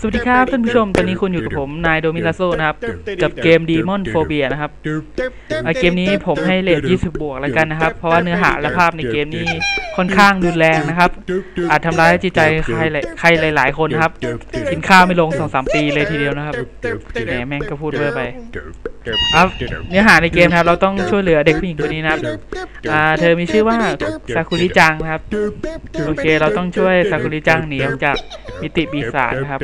สวัสดีครับท่านผู้ชม ตอนนี้คุณอยู่กับผม นายโดมิลาโซนะครับ กับเกม Demon Phobia นะครับอะเกมนี้ผมให้เลท20 บวกแล้วกันนะครับ เพราะว่าเนื้อหาและภาพในเกมนี้ค่อนข้างรุนแรงนะครับ อาจทำร้ายจิตใจใครหลายใครหลาย ๆ คนนะครับ กินข้าวไม่ลง 2-3 ปีเลยทีเดียวนะครับแหมแม่งก็พูดเวอร์ไปครับเนื้อหาในเกมครับ เราต้องช่วยเหลือเด็กผู้หญิงคนนี้นะครับเธอมีชื่อว่าซากุริจังนะครับ โอเค เราต้องช่วยซากุริจังหนีออกจากมิติปีศาจนะครับ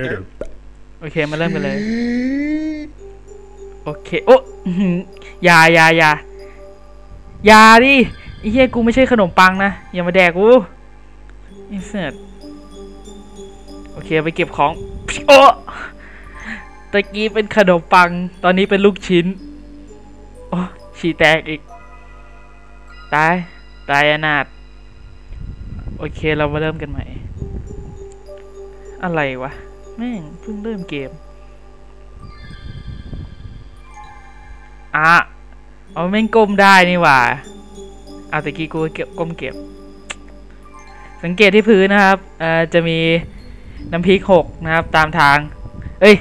โอเคมาเริ่มกันเลย โอเค โอ้อื้อหืออยาอยาอยาอยาดิไอ้เหี้ยกูไม่ใช่ขนมปังนะ อย่ามาแดกกูอินเสิร์ตโอเคไปเก็บของ โอ้ตะกี้เป็นขนมปัง ตอนนี้เป็นลูกชิ้น โอ้ฉี่แตกอีก ตาย ตายอนาถโอเคเรามาเริ่มกันใหม่ อะไรวะ แม่งเพิ่งเริ่มเกม อะ เอาแม่งก้มได้นี่หว่าเอาตะกี้กูเก็บก้มเก็บ สังเกตที่พื้นนะครับเอ่อจะมีน้ำพริกหกนะครับ ตามทาง เอ้ย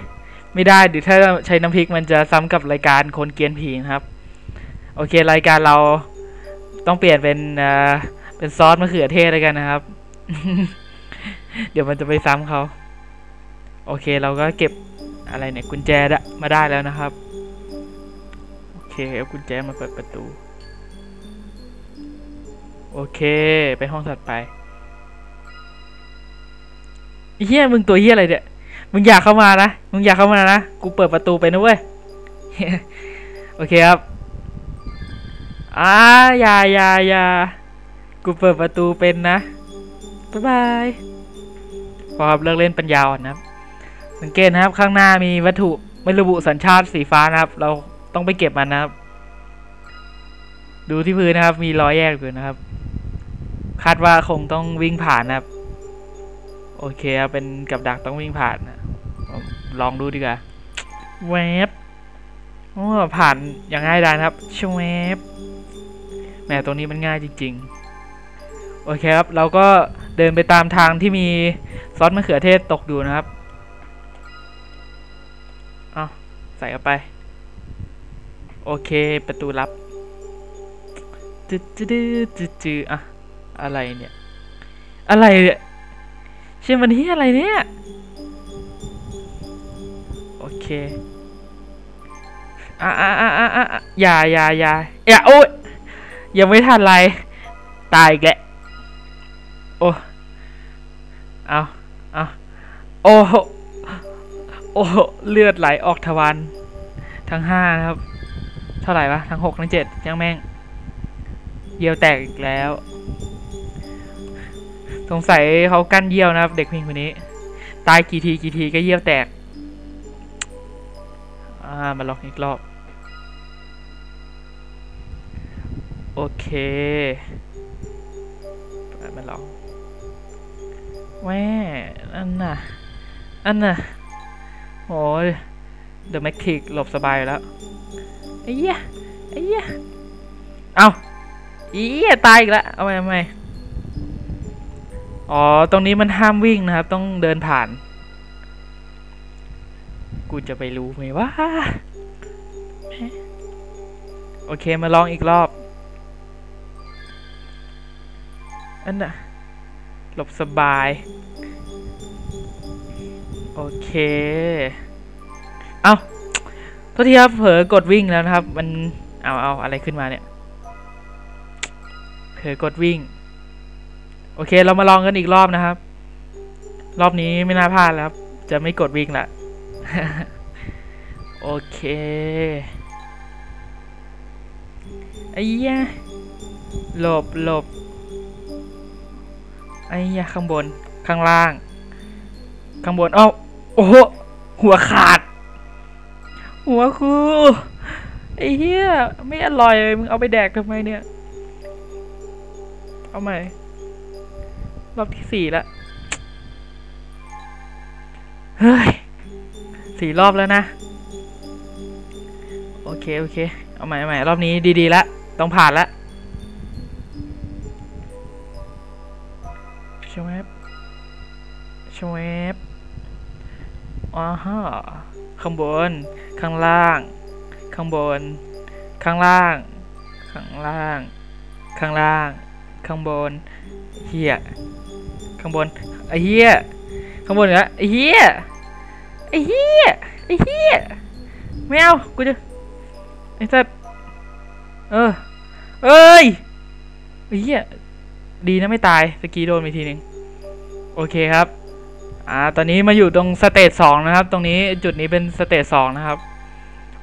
ไม่ได้เดี๋ยวถ้าใช้น้ำพริกมันจะซ้ำกับรายการคนเกียนผีนะครับ โอเครายการเราต้องเปลี่ยนเป็นเอ่อเป็นซอสมะเขือเทศแล้วกันนะครับ เดี๋ยวมันจะไปซ้ำเขาโอเคเราก็เก็บอะไรเนี่ยกุญแจได้มาได้แล้วนะครับโอเคเอากุญแจมาเปิดประตู โอเคไปห้องถัดไปเฮียมึงตัวเฮียอะไรเนี่ยมึงอยากเข้ามานะมึงอยากเข้ามานะกูเปิดประตูไปนะเว้ยโอเคครับอ่าอย่าอย่าอย่ากูเปิดประตูเป็นนะบ๊ายบาย ครับเลิกเล่นปัญญาอ่อนนะครับ สังเกตนะครับข้างหน้ามีวัตถุไม่ระบุสัญชาติสีฟ้านะครับ เราต้องไปเก็บมันนะครับ ดูที่พื้นนะครับ มีรอยแยกอยู่นะครับ คาดว่าคงต้องวิ่งผ่านนะครับ โอเคครับเป็นกับดักต้องวิ่งผ่านนะลองดูดีกว่าแวบโอ้ผ่านอย่างง่ายดายนะครับชวบแหมตรงนี้มันง่ายจริง ๆ โอเคครับ เราก็เดินไปตามทางที่มีซอสมะเขือเทศตกอยู่นะครับเอาใส่เข้าไป โอเคประตูลับจืดจืดจืดจืดอะอะไรเนี่ย อะไรเนี่ยเชื่อมันที่อะไรเนี่ย โอเคอะอะอะอะอะอย่าอย่าอย่าอย่าโอ้ยยังไม่ทันไร ตายอีกแล้ว โอ้ เอาเอาโอ้โหโอ้โหเลือดไหลออกทวารทั้งห้านะครับ เท่าไหร่วะ ทั้งหกทั้งเจ็ดยังแม่งเยี่ยวแตกอีกแล้ว สงสัยเขากั้นเยี่ยวนะครับ เด็กผู้หญิงคนนี้ ตายกี่ทีกี่ทีก็เยี่ยวแตก อ่า มาล็องอีกรอบ โอเคมาล็อง แม่อันน่ะ อันน่ะ โอ้ยเดอะแม็กทิกหลบสบายแล้วไอ้เหี้ยไอ้เหี้ยเอาอี้ยตายอีกแล้วเอาไปทำไมอ๋อ ตรงนี้มันห้ามวิ่งนะครับ ต้องเดินผ่าน กูจะไปรู้ไหมว่า โอเคมาลองอีกรอบ อันน่ะ หลบสบาย โอเค เอาโทษทีครับ เผลอกดวิ่งแล้วนะครับ มัน เอาเอาอะไรขึ้นมาเนี่ย เผลอกดวิ่ง โอเค เรามาลองกันอีกรอบนะครับ รอบนี้ไม่น่าพลาดแล้วครับ จะไม่กดวิ่งละ โอเคไอ้ยะหลบหลบ ไอ้ยะข้างบนข้างล่าง ข้างบนอ้าโอ้โหหัวขาด หัวคูไอ้เหี้ยไม่อร่อยเลยมึงเอาไปแดกทำไมเนี่ย เอาใหม่รอบที่สี่ละเฮ้ยสี่รอบแล้วนะ โอเค โอเค เอาใหม่เอาใหม่รอบนี้ดีๆละ ต้องผ่านละ อ๋อฮะข้างบน ข้างล่าง ข้างบน ข้างล่าง ข้างล่าง ข้างล่าง ข้างบนเฮียข้างบนไอ้เฮียข้างบนเหรอไอ้เฮียไอ้เฮียไอ้เฮียไม่เอากูจะไอ้สัสเออเอ้ยไอ้เฮียดีนะไม่ตายสกีโดนไปทีนึง โอเคครับ อ่าตอนนี้มาอยู่ตรงสเตจสองนะครับ ตรงนี้จุดนี้เป็นสเตจสองนะครับ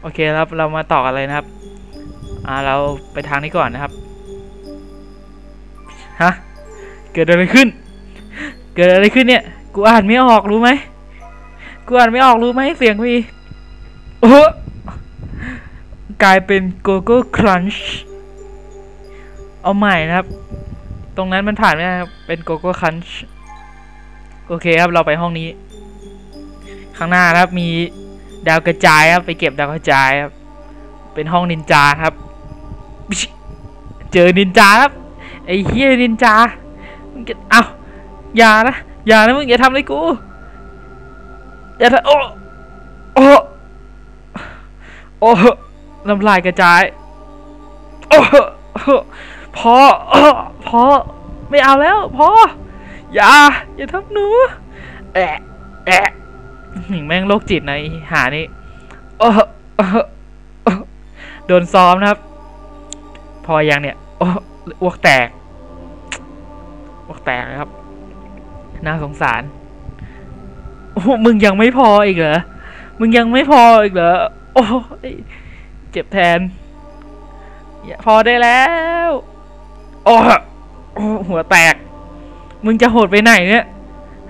โอเคครับเรามาต่อกันเลยนะครับ อ่าเราไปทางนี้ก่อนนะครับฮะเกิดอะไรขึ้น เกิดอะไรขึ้นเนี่ย กูอ่านไม่ออกรู้ไหมกูอ่านไม่ออกรู้ไหมเสียงพี่โอ้กลายเป็นโกโก้ครันช์เอาใหม่นะครับ ตรงนั้นมันผ่านไม่ได้ครับเป็นโกโก้ครันช์ โอเคครับเราไปห้องนี้ ข้างหน้าครับมีดาวกระจายครับไปเก็บดาวกระจายครับเป็นห้องนินจาครับ เจอนินจาครับไอ้เฮียนินจามึงจะเอาอย่านะอย่านะมึงอย่าทำอะไรกูอย่าทำโอ้โอ้โอ้น้ำลายกระจายโอ้พอพอไม่เอาแล้วพอ อย่าอย่าทำหนู แอะแอะหนิงแม่งโรคจิตนะหานี่โอ้โดนซ้อมนะครับ พอยังเนี่ยโอ้อวกแตกอ้วกแตกนะครับ น่าสงสารโอ้มึงยังไม่พออีกเหรอมึงยังไม่พออีกเหรอโอ้เจ็บแทนพอได้แล้ว โอ้โอ้หัวแตก มึงจะโหดไปไหนเนี่ย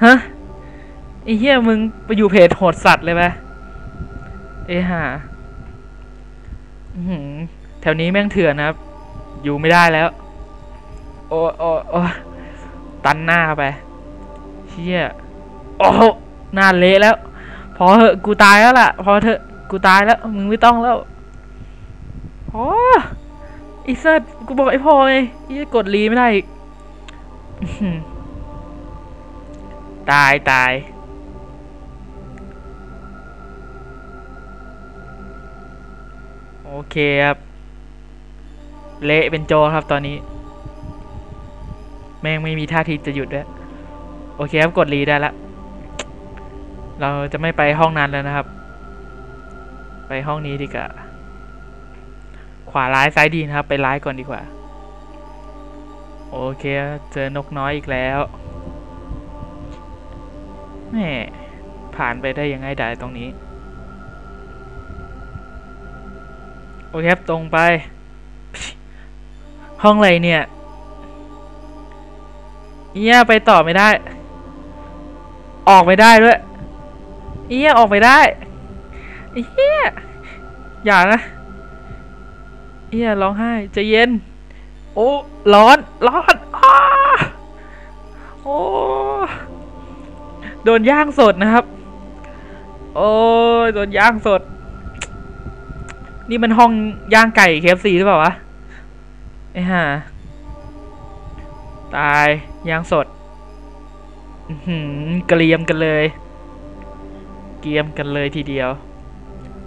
ฮะ ไอ้เหี้ยมึงไปอยู่เพจโหดสัตว์เลยไหมเอ้ห่าแถวนี้แม่งเถื่อนนะครับ อยู่ไม่ได้แล้ว โอ้โอ้โอ้ตันหน้าไป เชี่ย โอ้หน้าเละแล้ว พอเถอะ กูตายแล้วล่ะ พอเถอะ กูตายแล้ว มึงไม่ต้องแล้วพอไอ้สัสกูบอกไอ้พอไงไอ้กดรีไม่ได้อีก ตายตาย โอเคครับ เละเป็นโจรครับตอนนี้ แม่งไม่มีท่าทีจะหยุดด้วยโอเคครับกดรีได้ละ เราจะไม่ไปห้องนั้นแล้วนะครับ ไปห้องนี้ดีกว่า ขวาร้ายซ้ายดีนะครับ ไปร้ายก่อนดีกว่า โอเคเจอนกน้อยอีกแล้ว แม่ผ่านไปได้ยังไงได้ตรงนี้ โอเคครับตรงไป ห้องอะไรเนี่ยเอี้ยไปต่อไม่ได้ ออกไม่ได้ด้วยเอี้ยออกไม่ได้เอี้ยอย่านะเอี้ยร้องไห้ใจะเย็น โอ้ร้อนร้อนอ้าโอ้ โดนย่างสดนะครับ โอ้ยโดนย่างสด นี่มันห้องย่างไก่เคฟซีหรือเปล่าวะไอ้ห่าตายย่างสดหือเกรียมกันเลย เกรียมกันเลยทีเดียว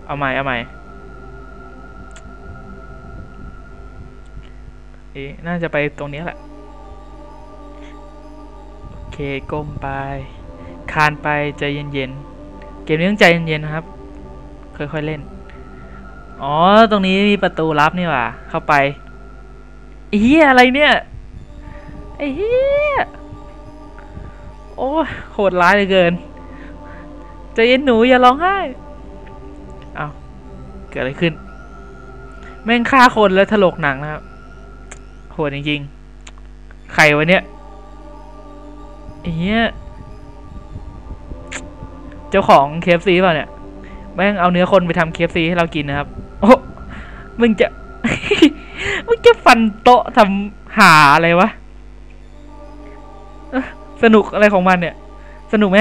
เอาใหม่เอาใหม่เอ๊ะน่าจะไปตรงนี้แหละ โอเค ก้มไป คานไปใจเย็นๆ เกมนี้ต้องใจเย็นๆนะครับ ค่อยๆเล่น อ๋อ ตรงนี้มีประตูลับนี่หว่า เข้าไปไอ้เฮียอะไรเนี่ยไอ้เฮียโอ้โหดร้ายเหลือเกิน ใจเย็นหนูอย่าร้องไห้ เอาเกิดอะไรขึ้น แม่งฆ่าคนแล้วถลกหนังนะครับ โหดจริงๆ ใครวะเนี่ยไอ้เฮีย เจ้าของเคฟซีเปล่าเนี่ย แม่งเอาเนื้อคนไปทำเคฟซีให้เรากินนะครับ โอ้มึงจะ มึงจะฟันโต๊ะทำหาอะไรวะ สนุกอะไรของมันเนี่ย สนุกไหม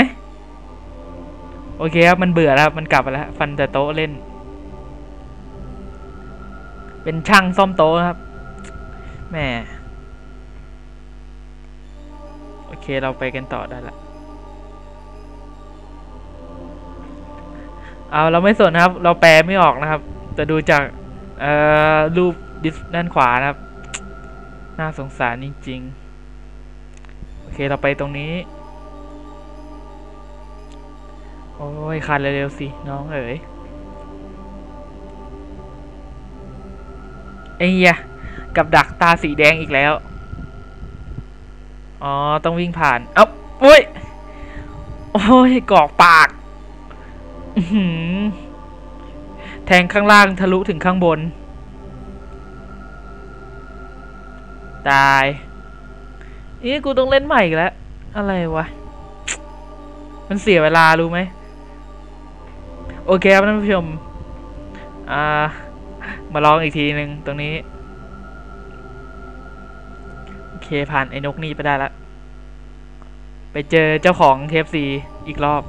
โอเคครับ มันเบื่อแล้วครับมันกลับไปแล้ว ฟันแต่โต๊ะเล่น เป็นช่างซ่อมโต๊ะครับแหมโอเค เราไปกันต่อได้ละ เอาเราไม่สนนะครับ เราแปลไม่ออกนะครับ แต่ดูจากเอ่อรูปดิสด้านขวานะครับ น่าสงสารจริงๆ โอเคเราไปตรงนี้ โอ้ยคันเร็วๆสิ น้องเอ๋ยไอ้เหี้ยกับดักตาสีแดงอีกแล้ว อ๋อ ต้องวิ่งผ่าน เอ้าโอ้ย โอ้ยกรอกปาก แทงข้างล่างทะลุถึงข้างบน ตายอ๊ะกูต้องเล่นใหม่อีกแล้ว อะไรวะ มันเสียเวลารู้ไหม โอเคครับท่านผู้ชม อ่า มาลองอีกทีหนึ่งตรงนี้ โอเคผ่านไอ้นกนี่ไปได้ละ ไปเจอเจ้าของเทฟซีอีกรอบ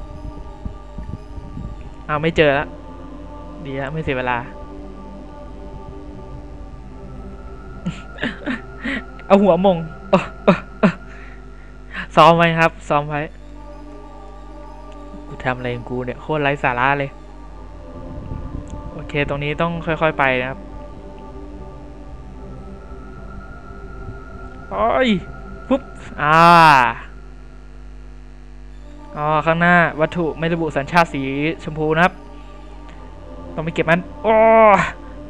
อาไม่เจอแล้วดีแล้วไม่เสียเวลา เอาหัวมงเออเออเออซ้อมไว้ครับซ้อมไว้กูทำอะไรของกูเนี่ยโคตรไร้สาระเลย โอเค ตรงนี้ต้องค่อย ๆ ไปนะครับโอ้ยปุ๊บ อ่า อ๋อข้างหน้าวัตถุไม่ระบุสัญชาติสีชมพูนะครับ ต้องไปเก็บมันโอ้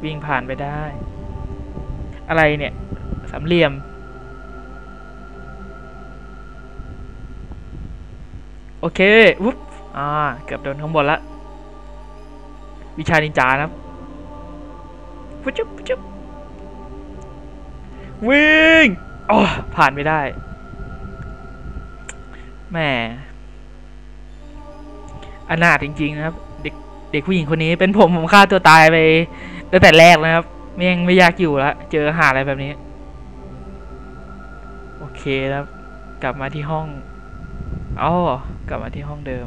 วิ่งผ่านไปได้ อะไรเนี่ยสามเหลี่ยม โอเควุ๊บอ่าเกือบโดนข้างบนละ วิชานินจานะครับปุ๊บจุ๊บวิ่งโอ้ผ่านไม่ได้แหม อนาถจริง ๆ นะครับ เด็กเด็กผู้หญิงคนนี้เป็นผมผมฆ่าตัวตายไปตั้งแต่แรกนะครับไม่ยังไม่อยากอยู่แล้วเจอหาอะไรแบบนี้ โอเคครับ กลับมาที่ห้องอ๋อกลับมาที่ห้องเดิม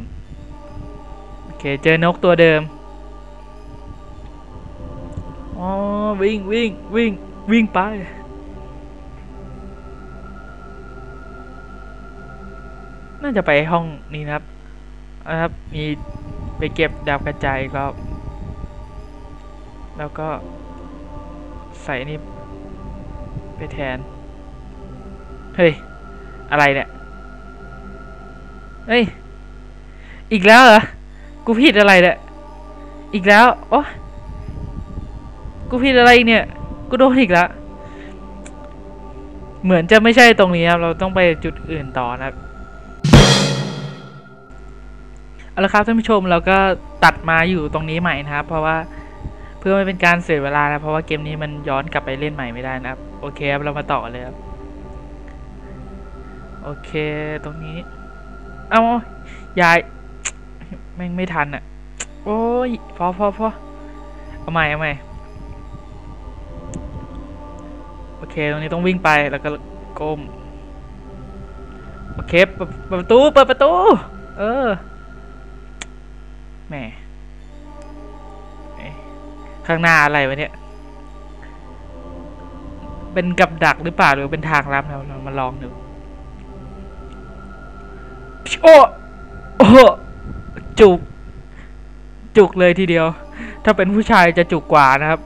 โอเคเจอนกตัวเดิมอ๋อวิ่งวิ่งวิ่งวิ่งไปน่าจะไปห้องนี้นะครับ นะครับ มีไปเก็บดาวกระจายกรอบ แล้วก็ใส่นี่ไปแทน เฮ้ย อะไรเนี่ย เฮ้ย อีกแล้วเหรอ กูผิดอะไรเนี่ย อีกแล้ว โอ้กูผิดอะไรเนี่ย กูโดนอีกแล้ว เหมือนจะไม่ใช่ตรงนี้ครับ เราต้องไปจุดอื่นต่อนะครับ เอาละครับท่านผู้ชมเราก็ตัดมาอยู่ตรงนี้ใหม่นะครับ เพราะว่าเพื่อไม่เป็นการเสียเวลานะเพราะว่าเกมนี้มันย้อนกลับไปเล่นใหม่ไม่ได้นะครับ โอเคครับเรามาต่อเลยครับโอเคตรงนี้ เอายายแม่งไม่ทันอะ โอ้ยพอพอพอเอาใหม่เอาใหม่โอเคตรงนี้ต้องวิ่งไปแล้วก็ก้มโอเคเปิดเปิดประตูเปิดประตู เออ แหมข้างหน้าอะไรวะเนี่ย เป็นกับดักหรือเปล่าหรือเป็นทางลับเราเรามาลองดูโอ้โอ้จุก จุกเลยทีเดียว ถ้าเป็นผู้ชายจะจุกกว่านะครับ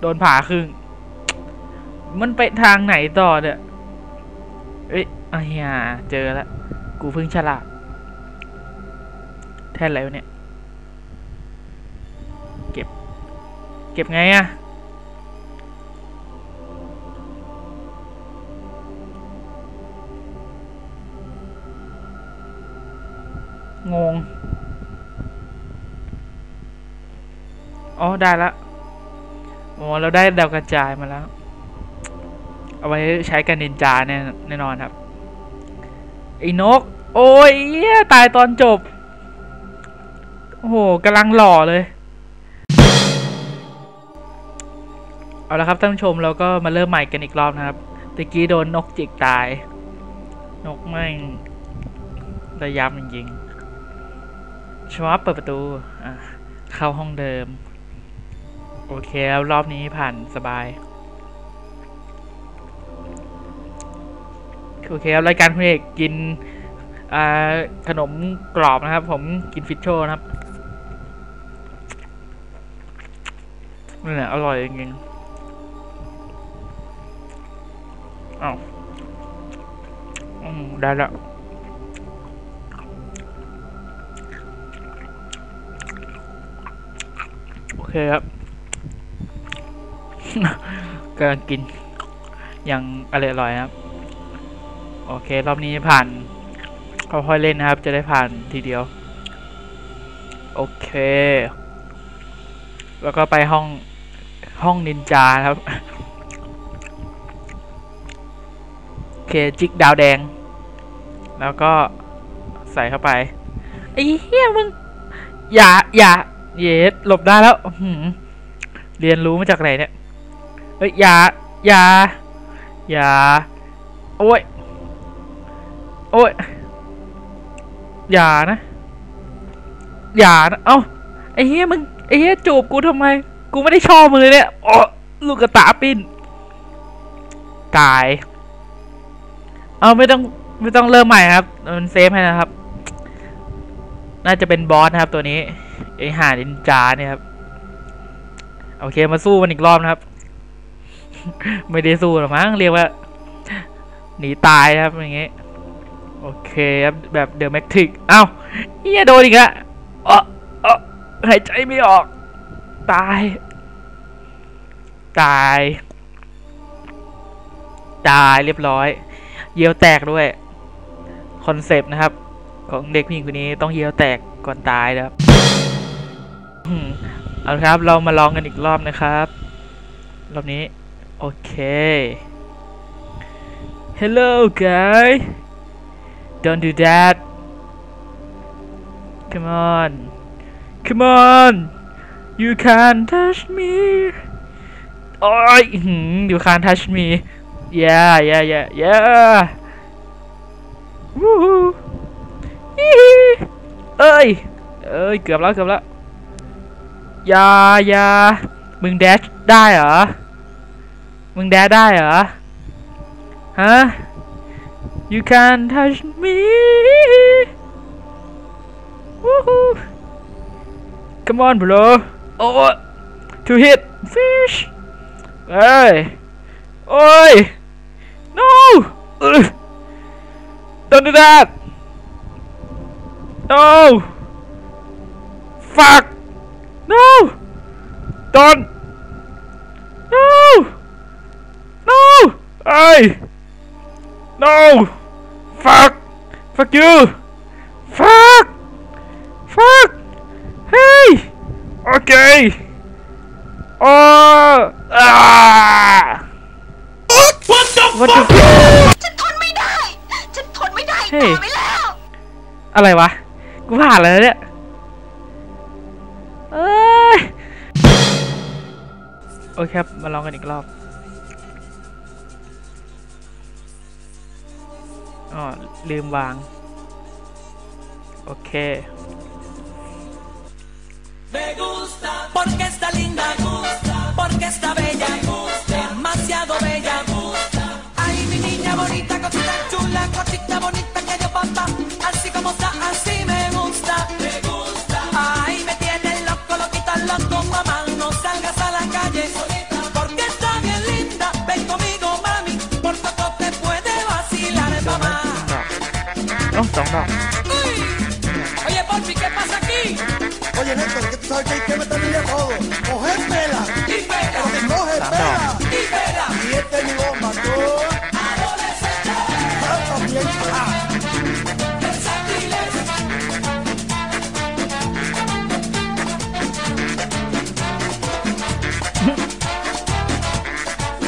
โดนผ่าครึ่ง มันไปทางไหนต่อเนี่ยเอ้ยอ้เหี้ยเจอแล้ว กูเพิ่งฉลาด แท่นอะไรวะเนี่ย เก็บไงอะงง อ๋อ ได้ละอ๋อเราได้ดาวกระจายมาแล้ว เอาไว้ใช้กันนินจาแน่แน่นอนครับ ไอ้นก โอ้ยเหี้ยตายตอนจบ โอ้โหกำลังหล่อเลย เอาละครับท่านผู้ชมเราก็มาเริ่มใหม่กันอีกรอบนะครับตะกี้โดนนกจิกตาย นกแม่งระยำจริงๆชวับเปิดประตูเข้าห้องเดิม โอเคแล้วรอบนี้ผ่านสบาย โอเคครับรายการคุณเอกกินขนมกรอบนะครับ ผมกินฟิชโชนะครับนี่แหละอร่อยจริงๆ ได้และโอเคครับกำลังกินอย่างอร่อยๆครับ โอเค รอบนี้ผ่านเขาค่อยเล่นนะครับ จะได้ผ่านทีเดียว โอเค แล้วก็ไปห้องห้องนินจาครับ โอเค จิกดาวแดง แล้วก็ใส่เข้าไปไอ้เหี้ยมึง อย่า อย่า เยสหลบได้แล้วหือเรียนรู้มาจากไหนเนี่ยเฮ้ยอย่า อย่า อย่า โอ้ย โอ้ย อย่านะ อย่านะ เอ้า ไอ้เฮียมึง ไอ้เฮียจูบกูทำไม กูไม่ได้ชอบมึงเลยเนี่ยอ๋อลูกกระตาปิ้น ตาย เอาไม่ต้อง ไม่ต้องเริ่มใหม่ครับ มันเซฟให้นะครับ น่าจะเป็นบอสนะครับ ตัวนี้ไอห่านินจาเนี่ยครับ โอเคมาสู้มันอีกรอบนะครับ ไม่ได้สู้หรอกมั้งเรียกว่า หนีตายครับอย่างงี้โอเคครับแบบเดอะแมทริกเอ้าเฮียโดนอีกละออเออหายใจไม่ออก ตาย ตาย ตายเรียบร้อย เยี่ยวแตกด้วย คอนเซปต์นะครับ ของเด็กผู้หญิงคนนี้ต้องเยี่ยวแตกก่อนตายนะครับเอาละครับเรามาลองกันอีกรอบนะครับ รอบนี้ โอเค Hello guy Don't do that Come on Come on You can't touch me โอ้ยอื้อหือ You can't touch me Yeah yeah yeah yeah Woohoo เอ้ย เอ้ย เกือบแล้วเกือบแล้วยายามึงแดชได้เหรอ มึงแดชได้เหรอ ฮะ You can touch me Woohoo Come on bro Oh To hit Fish เอ้ย โอ้ย No uh. Don't do that! No! Fuck! No! Don't! No! No! Hey! No! Fuck! Fuck you! Fuck! Fuck! Hey! Okay! Oh! Ah! What the what fuck? The ฮ้ยต่อไปแล้วอะไรวะ กูผ่านแล้วเนี่ยเอ้ยโอเคครับ มาลองกันอีกรอบอ๋อลืมวาง โอเค Me gusta porque está linda, gusta porque está bella,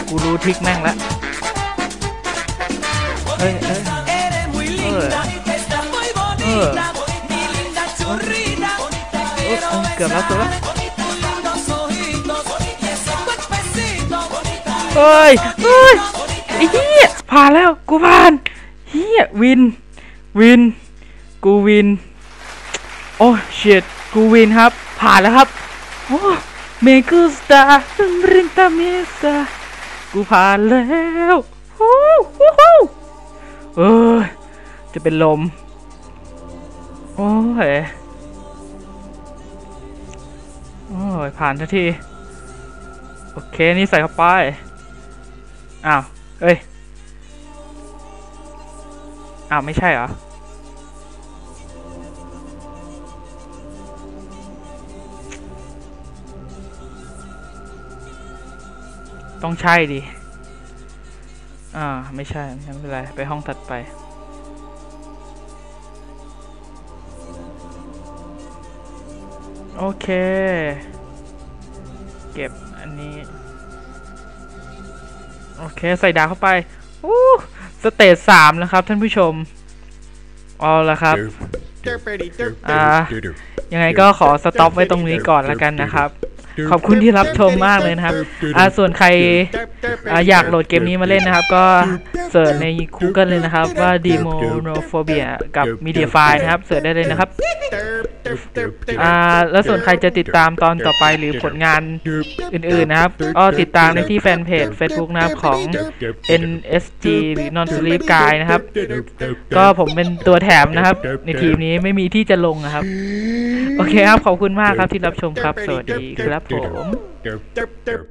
กูรู้ทริคแม่งละเฮ้ยเฮ้ยเออเออเกือบแล้วตัวแล้วเฮ้ยเฮ้ยเฮ้ยผ่านแล้วกูผ่านเหี้ยวิน วิน กูวิน โอ้เชียดกูวินครับ ผ่านแล้วครับโอ้เมกุสตาตึงรินตาเมสตา กูผ่านแล้วฮู้ฮู้ฮู้เอ้ยจะเป็นลม โอ้ย โอ้ย ผ่านทันที โอเค นี่ใส่เข้าไป อ้าว เอ้ย อ้าว ไม่ใช่เหรอ ต้องใช่ดิอ่า ไม่ใช่ ไม่เป็นไร ไปห้องถัดไป โอเค เก็บอันนี้ โอเค ใส่ดาวเข้าไปอู้สเตจสามแล้วครับ ท่านผู้ชมเอาละครับอ่ายังไงก็ขอสต็อปไว้ตรงนี้ก่อนแล้วกันนะครับ ขอบคุณที่รับชมมากเลยนะครับอ่าส่วนใครออยากโหลดเกมนี้มาเล่นนะครับ ก็เสิร์ชใน Google เลยนะครับ ว่า Demonophobia กับ Mediafire นะครับ เสิร์ชได้เลยนะครับอ่าแล้วส่วนใครจะติดตามตอนต่อไปหรือผลงานอื่นๆนะครับก็ติดตามในที่แฟนเพจ Facebook นะครับของ NSG หรือ Non Sleep Guy นะครับ ก็ผมเป็นตัวแถมนะครับ ในทีมนี้ไม่มีที่จะลงนะครับ โอเคครับ ขอบคุณมากครับที่รับชมครับ สวัสดีครับผม